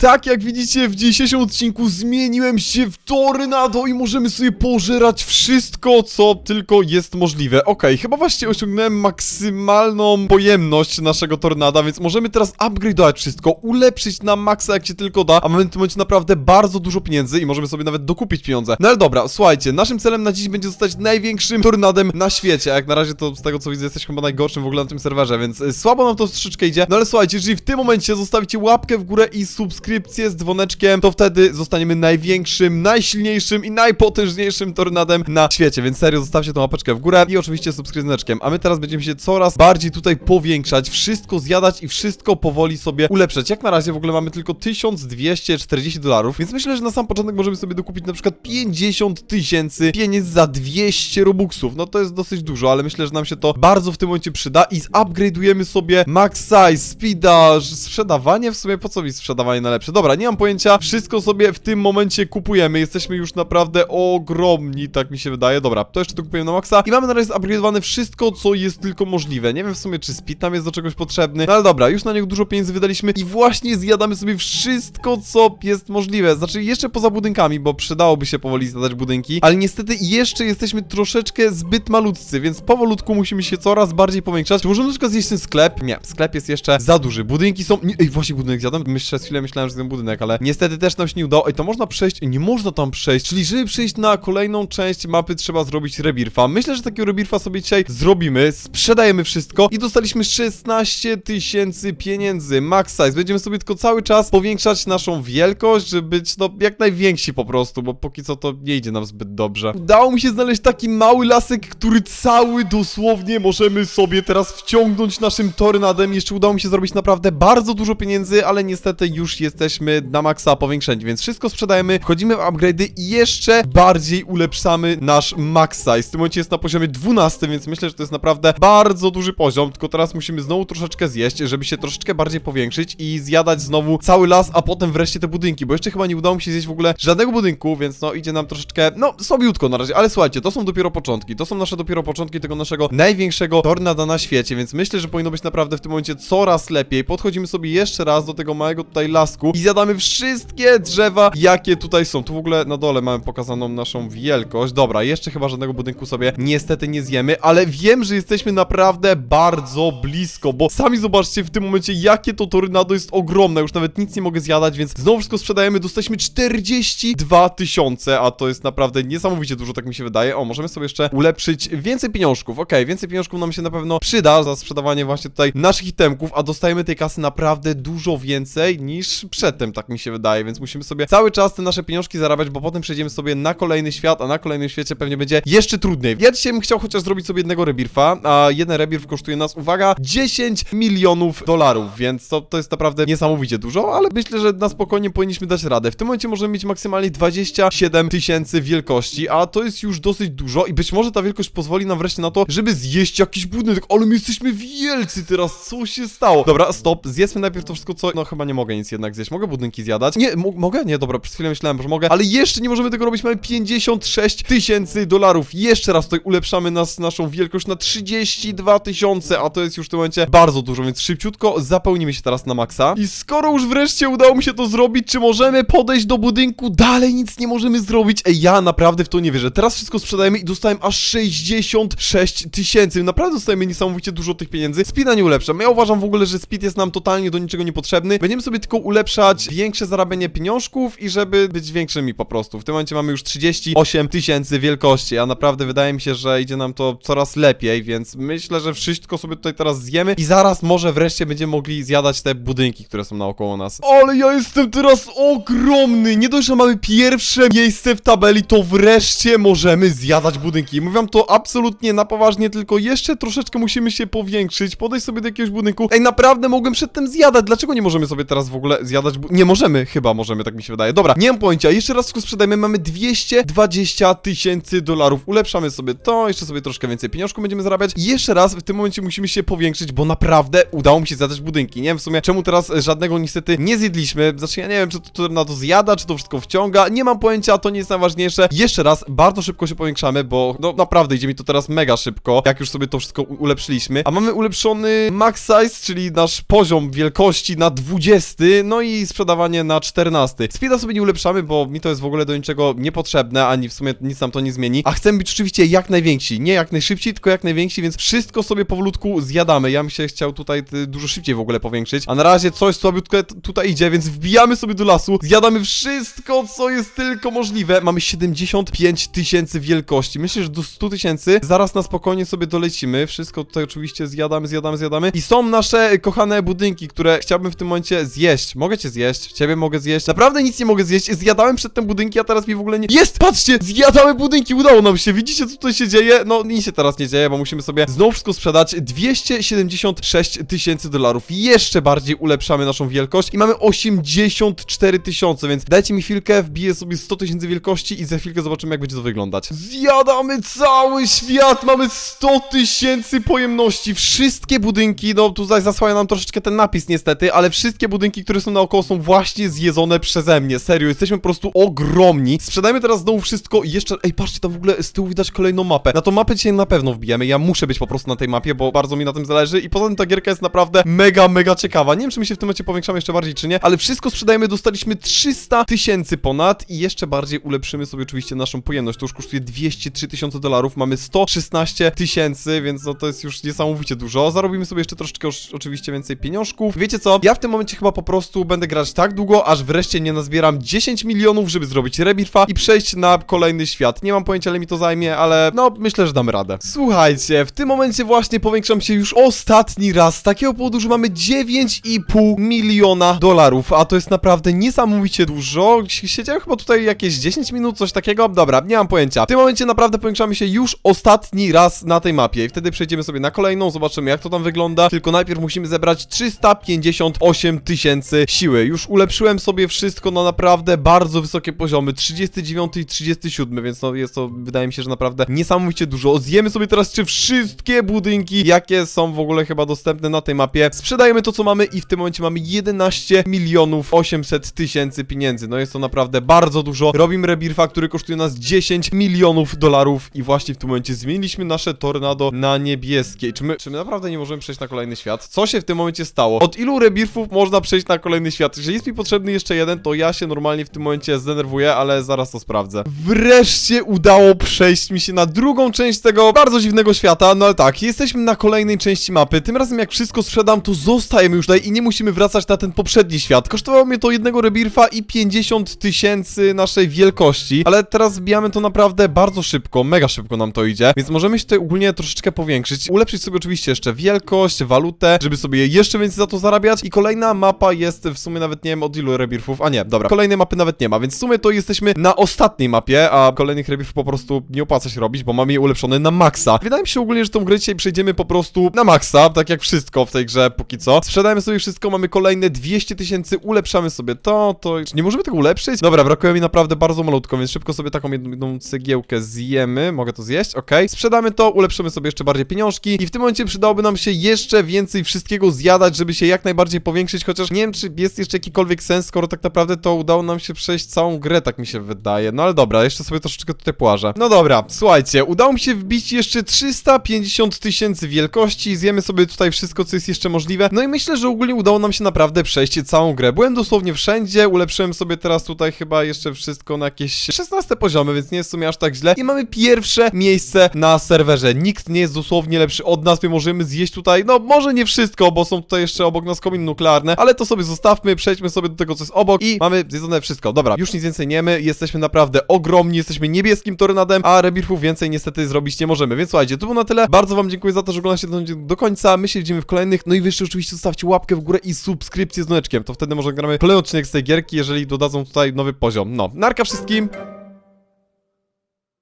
Tak jak widzicie w dzisiejszym odcinku zmieniłem się w tornado i możemy sobie pożerać wszystko, co tylko jest możliwe. Okej, chyba właśnie osiągnąłem maksymalną pojemność naszego tornada, więc możemy teraz upgrade'ować wszystko, ulepszyć na maksa jak się tylko da, a mamy w tym momencie naprawdę bardzo dużo pieniędzy i możemy sobie nawet dokupić pieniądze. No ale dobra, słuchajcie, naszym celem na dziś będzie zostać największym tornadem na świecie, a jak na razie to z tego co widzę jesteś chyba najgorszym w ogóle na tym serwerze, więc y, słabo nam to troszeczkę idzie. No ale słuchajcie, jeżeli w tym momencie zostawicie łapkę w górę i subskrypcję z dzwoneczkiem, to wtedy zostaniemy największym, najsilniejszym i najpotężniejszym tornadem na świecie, więc serio zostawcie tą łapeczkę w górę i oczywiście subskrypcję z dzwoneczkiem, a my teraz będziemy się coraz bardziej tutaj powiększać, wszystko zjadać i wszystko powoli sobie ulepszać. Jak na razie w ogóle mamy tylko 1240 dolarów, więc myślę, że na sam początek możemy sobie dokupić na przykład 50 tysięcy pieniędzy za 200 robuxów. No to jest dosyć dużo, ale myślę, że nam się to bardzo w tym momencie przyda i zupgrade'ujemy sobie max size, speeda, sprzedawanie w sumie, po co mi sprzedawanie najlepsze? Dobra, nie mam pojęcia, wszystko sobie w tym momencie kupujemy, jesteśmy już naprawdę ogromni, tak mi się wydaje. Dobra, to jeszcze to kupujemy na maksa i mamy na razie zupgrade'owane wszystko, co jest tylko możliwe. Nie wiem w sumie, czy speed nam jest do czegoś potrzebny, no ale dobra, już na niego dużo pieniędzy wydaliśmy i właśnie zjadamy sobie wszystko, co jest możliwe. Znaczy, jeszcze poza budynkami, bo przydałoby się powoli zjadać budynki, ale niestety jeszcze jesteśmy troszeczkę zbyt malutcy, więc powolutku musimy się coraz bardziej powiększać. Czy możemy na przykład zjeść ten sklep? Nie, sklep jest jeszcze za duży. Budynki są... Nie, ej, właśnie budynek zjadam. Myślę, chwilę myślałem, że zjadam budynek, ale niestety też nam się nie udało. Ej, to można przejść... Ej, nie można tam przejść. Czyli żeby przejść na kolejną część mapy, trzeba zrobić rebirfa. Myślę, że takiego rebirfa sobie dzisiaj zrobimy. Sprzedajemy wszystko i dostaliśmy 16 tysięcy pieniędzy. Max size. Będziemy sobie tylko cały czas powiększać naszą wielkość, żeby być, no, jak najwięksi po prostu, bo póki co to nie idzie nam zbyt dobrze. Udało mi się znaleźć taki mały lasek, który cały dosłownie możemy sobie teraz wciągnąć naszym tornadem. Jeszcze udało mi się zrobić naprawdę bardzo dużo pieniędzy, ale niestety już jesteśmy na maksa powiększeni, więc wszystko sprzedajemy, wchodzimy w upgrade'y i jeszcze bardziej ulepszamy nasz max size. W tym momencie jest na poziomie 12, więc myślę, że to jest naprawdę bardzo duży poziom, tylko teraz musimy znowu troszeczkę zjeść, żeby się troszeczkę bardziej powiększyć i zjadać znowu cały las, a potem wreszcie te budynki, bo jeszcze chyba nie udało mi się zjeść w ogóle żadnego budynku, więc no idzie nam troszeczkę, no słabiutko na razie, ale słuchajcie, to są dopiero początki, to są nasze dopiero początki tego naszego największego tornada na świecie, więc myślę, że powinno być naprawdę w tym momencie coraz lepiej. Podchodzimy sobie jeszcze raz do tego małego tutaj lasku i zjadamy wszystkie drzewa, jakie tutaj są. Tu w ogóle na dole mamy pokazaną naszą wielkość. Dobra, jeszcze chyba żadnego budynku sobie niestety nie zjemy, ale wiem, że jesteśmy naprawdę bardzo blisko, bo sami zobaczcie w tym momencie, jakie to tornado jest ogromne. Już nawet nic nie mogę zjadać, więc znowu wszystko sprzedajemy. Dostaliśmy 42 tysiące, a to jest naprawdę niesamowicie dużo, tak mi się wydaje. O, możemy sobie jeszcze ulepszyć więcej pieniążków. Okej, więcej pieniążków nam się na pewno przyda za sprzedawanie właśnie tutaj naszych itemków, a dostajemy tej kasy naprawdę dużo więcej niż przedtem, tak mi się wydaje, więc musimy sobie cały czas te nasze pieniążki zarabiać, bo potem przejdziemy sobie na kolejny świat, a na kolejnym świecie pewnie będzie jeszcze trudniej. Ja dzisiaj bym chciał chociaż zrobić sobie jednego rebirfa, a jeden rebirf kosztuje nas, uwaga, 10 milionów dolarów, więc to, to jest naprawdę niesamowicie dużo, ale myślę, że na spokojnie powinniśmy dać radę. W tym momencie możemy mieć maksymalnie 27 tysięcy wielkości, a to jest już dosyć dużo i być może ta wielkość pozwoli nam wreszcie na to, żeby zjeść jakiś budynek, ale my jesteśmy wielcy teraz, co się stało? Dobra, stop, zjedzmy najpierw to wszystko, co... No chyba nie mogę nic jednak zjeść, mogę budynki zjadać? Nie, mo mogę? Nie, dobra, przez chwilę myślałem, że mogę, ale jeszcze nie możemy tego robić, mamy 56 tysięcy dolarów, jeszcze raz tutaj ulepszamy nas, naszą wielkość na 32 tysiące, a to jest już w tym momencie bardzo dużo, więc szybciutko zapełnimy się teraz na maksa. I skoro już wreszcie udało mi się to zrobić, czy możemy podejść do budynku? Dalej nic nie możemy zrobić. Ej, ja naprawdę w to nie wierzę. Teraz wszystko sprzedajemy i dostałem aż 66 tysięcy. Naprawdę dostajemy niesamowicie dużo tych pieniędzy. Speeda nie ulepszam. Ja uważam w ogóle, że speed jest nam totalnie do niczego niepotrzebny. Będziemy sobie tylko ulepszać większe zarabianie pieniążków i żeby być większymi po prostu. W tym momencie mamy już 38 tysięcy wielkości, a naprawdę wydaje mi się, że idzie nam to coraz lepiej, więc myślę, że wszystko sobie tutaj teraz zjemy i zaraz może wreszcie będziemy mogli zjadać te budynki, które są naokoło nas. Ale ja jestem teraz ogromny! Nie dość, że mamy pierwsze miejsce w tabeli, to wreszcie możemy zjadać budynki. Mówię to absolutnie na poważnie, tylko jeszcze troszeczkę musimy się powiększyć, podejść sobie do jakiegoś budynku. Ej, naprawdę mogłem przedtem zjadać, dlaczego nie możemy sobie teraz w ogóle zjadać bu- Nie możemy, chyba możemy, tak mi się wydaje. Dobra, nie mam pojęcia, jeszcze raz sprzedajmy, mamy 220 tysięcy dolarów. Ulepszamy sobie to, jeszcze sobie troszkę więcej pieniążków będziemy zarabiać. I jeszcze raz w tym momencie musimy się powiększyć, bo naprawdę udało mi się zjadać budynki. Nie wiem w sumie, czemu teraz żadnego niestety nie zjedliśmy. Znaczy, ja nie wiem, czy to, to na to zjada, czy to wszystko wciąga. Nie mam pojęcia, to nie jest najważniejsze. Jeszcze raz, bardzo szybko się powiększamy, bo no naprawdę idzie mi to teraz mega szybko, jak już sobie to wszystko ulepszyliśmy. A mamy ulepszony max size, czyli nasz poziom wielkości na 20, no i i sprzedawanie na 14. Speeda sobie nie ulepszamy, bo mi to jest w ogóle do niczego niepotrzebne, ani w sumie nic nam to nie zmieni. A chcemy być oczywiście jak najwięksi. Nie jak najszybciej, tylko jak najwięksi, więc wszystko sobie powolutku zjadamy. Ja bym się chciał tutaj y, dużo szybciej w ogóle powiększyć. A na razie coś tutaj, tutaj idzie, więc wbijamy sobie do lasu, zjadamy wszystko, co jest tylko możliwe. Mamy 75 tysięcy wielkości. Myślę, że do 100 tysięcy zaraz na spokojnie sobie dolecimy. Wszystko tutaj oczywiście zjadamy, zjadamy, zjadamy. I są nasze y, kochane budynki, które chciałbym w tym momencie zjeść. Mogę cię zjeść, ciebie mogę zjeść. Naprawdę nic nie mogę zjeść. Zjadałem przed tym budynki, a teraz mi w ogóle nie... Jest! Patrzcie! Zjadamy budynki, udało nam się. Widzicie, co tutaj się dzieje? No, nic się teraz nie dzieje, bo musimy sobie znowu wszystko sprzedać. 276 tysięcy dolarów. Jeszcze bardziej ulepszamy naszą wielkość i mamy 84 tysiące, więc dajcie mi chwilkę, wbiję sobie 100 tysięcy wielkości i za chwilkę zobaczymy, jak będzie to wyglądać. Zjadamy cały świat! Mamy 100 tysięcy pojemności. Wszystkie budynki, no tutaj zasłania nam troszeczkę ten napis niestety, ale wszystkie budynki, które są naokoło są właśnie zjedzone przeze mnie. Serio, jesteśmy po prostu ogromni. Sprzedajmy teraz znowu wszystko i jeszcze... Ej, patrzcie, tam w ogóle z tyłu widać kolejną mapę. Na tą mapę dzisiaj na pewno wbijemy. Ja muszę być po prostu na tej mapie, bo bardzo mi na tym zależy i poza tym ta gierka jest naprawdę mega, mega ciekawa. Nie wiem, czy my się w tym momencie powiększamy jeszcze bardziej, czy nie, ale wszystko sprzedajemy. Dostaliśmy 300 tysięcy ponad i jeszcze bardziej ulepszymy sobie oczywiście naszą pojemność. To już kosztuje 203 tysiące dolarów. Mamy 116 tysięcy, więc no to jest już niesamowicie dużo. Zarobimy sobie jeszcze troszeczkę osz- oczywiście więcej pieniążków. Wiecie co? Ja w tym momencie chyba po prostu będę grać tak długo, aż wreszcie nie nazbieram 10 milionów, żeby zrobić rebirfa i przejść na kolejny świat. Nie mam pojęcia, ile mi to zajmie, ale no myślę, że damy radę. Słuchajcie, w tym momencie właśnie powiększam się już ostatni raz z takiego powodu, że mamy 9,5 miliona dolarów, a to jest naprawdę niesamowicie dużo. Siedziałem chyba tutaj jakieś 10 minut, coś takiego. Dobra, nie mam pojęcia. W tym momencie naprawdę powiększamy się już ostatni raz na tej mapie i wtedy przejdziemy sobie na kolejną, zobaczymy jak to tam wygląda. Tylko najpierw musimy zebrać 358 tysięcy siły. Już ulepszyłem sobie wszystko na naprawdę bardzo wysokie poziomy, 39 i 37, więc no jest to, wydaje mi się, że naprawdę niesamowicie dużo. Zjemy sobie teraz czy wszystkie budynki, jakie są w ogóle chyba dostępne na tej mapie. Sprzedajemy to, co mamy i w tym momencie mamy 11 milionów 800 tysięcy pieniędzy. No jest to naprawdę bardzo dużo. Robimy rebirfa, który kosztuje nas 10 milionów dolarów i właśnie w tym momencie zmieniliśmy nasze tornado na niebieskie. Czy my, czy my naprawdę nie możemy przejść na kolejny świat? Co się w tym momencie stało? Od ilu rebirfów można przejść na kolejny świat? Jeżeli jest mi potrzebny jeszcze jeden, to ja się normalnie w tym momencie zdenerwuję, ale zaraz to sprawdzę. Wreszcie udało przejść mi się na drugą część tego bardzo dziwnego świata, no ale tak, jesteśmy na kolejnej części mapy. Tym razem jak wszystko sprzedam, to zostajemy już tutaj i nie musimy wracać na ten poprzedni świat. Kosztowało mnie to jednego rebirfa i 50 tysięcy naszej wielkości, ale teraz zbijamy to naprawdę bardzo szybko, mega szybko nam to idzie, więc możemy się tutaj ogólnie troszeczkę powiększyć, ulepszyć sobie oczywiście jeszcze wielkość, walutę, żeby sobie jeszcze więcej za to zarabiać i kolejna mapa jest w sumie nawet nie wiem od ilu rebirfów, a nie, dobra, kolejnej mapy nawet nie ma, więc w sumie to jesteśmy na ostatniej mapie, a kolejnych rebirfów po prostu nie opłaca się robić, bo mamy je ulepszone na maksa. Wydaje mi się ogólnie, że tą grę dzisiaj przejdziemy po prostu na maksa, tak jak wszystko w tej grze póki co. Sprzedajemy sobie wszystko, mamy kolejne 200 tysięcy, ulepszamy sobie to, to... Nie możemy tego ulepszyć? Dobra, brakuje mi naprawdę bardzo malutko, więc szybko sobie taką jedną, jedną cegiełkę zjemy. Mogę to zjeść? Okej. Sprzedamy to, ulepszymy sobie jeszcze bardziej pieniążki i w tym momencie przydałoby nam się jeszcze więcej wszystkiego zjadać, żeby się jak najbardziej powiększyć, chociaż nie wiem, czy jest jeszcze jakikolwiek sens, skoro tak naprawdę to udało nam się przejść całą grę, tak mi się wydaje. No ale dobra, jeszcze sobie troszeczkę tutaj płażę. No dobra, słuchajcie, udało mi się wbić jeszcze 350 tysięcy wielkości, zjemy sobie tutaj wszystko, co jest jeszcze możliwe. No i myślę, że ogólnie udało nam się naprawdę przejść całą grę. Byłem dosłownie wszędzie, ulepszyłem sobie teraz tutaj chyba jeszcze wszystko na jakieś 16 poziomy, więc nie jest w sumie aż tak źle. I mamy pierwsze miejsce na serwerze. Nikt nie jest dosłownie lepszy od nas, my możemy zjeść tutaj, no może nie wszystko, bo są tutaj jeszcze obok nas kominy nuklearne, ale to sobie zostawmy, przejdźmy sobie do tego, co jest obok i mamy zjedzone wszystko. Dobra, już nic więcej nie my, jesteśmy naprawdę ogromni, jesteśmy niebieskim tornadem, a rebirfów więcej niestety zrobić nie możemy, więc słuchajcie, to było na tyle. Bardzo wam dziękuję za to, że oglądacie to do końca, my się widzimy w kolejnych, no i wy oczywiście zostawcie łapkę w górę i subskrypcję z dzwoneczkiem, to wtedy może gramy kolejny odcinek z tej gierki, jeżeli dodadzą tutaj nowy poziom. No, narka wszystkim!